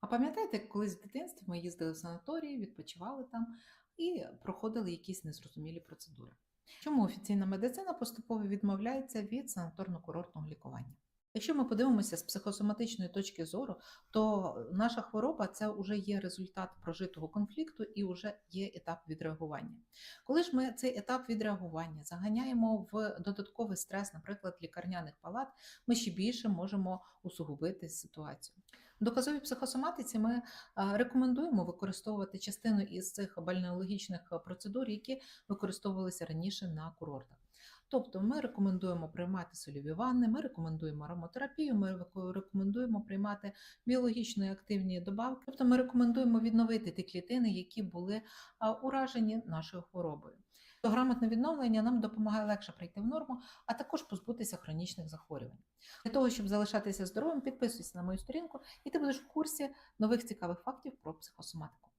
А пам'ятаєте, колись в дитинстві ми їздили в санаторії, відпочивали там і проходили якісь незрозумілі процедури. Чому офіційна медицина поступово відмовляється від санаторно-курортного лікування? Якщо ми подивимося з психосоматичної точки зору, то наша хвороба це вже є результат прожитого конфлікту і вже є етап відреагування. Коли ж ми цей етап відреагування заганяємо в додатковий стрес, наприклад, лікарняних палат, ми ще більше можемо усугубити ситуацію. Доказовій психосоматиці ми рекомендуємо використовувати частину із цих бальнеологічних процедур, які використовувалися раніше на курортах. Тобто ми рекомендуємо приймати сольові ванни, ми рекомендуємо ароматерапію, ми рекомендуємо приймати біологічно активні добавки. Тобто ми рекомендуємо відновити ті клітини, які були уражені нашою хворобою. То грамотне відновлення нам допомагає легше прийти в норму, а також позбутися хронічних захворювань. Для того, щоб залишатися здоровим, підписуйся на мою сторінку, і ти будеш в курсі нових цікавих фактів про психосоматику.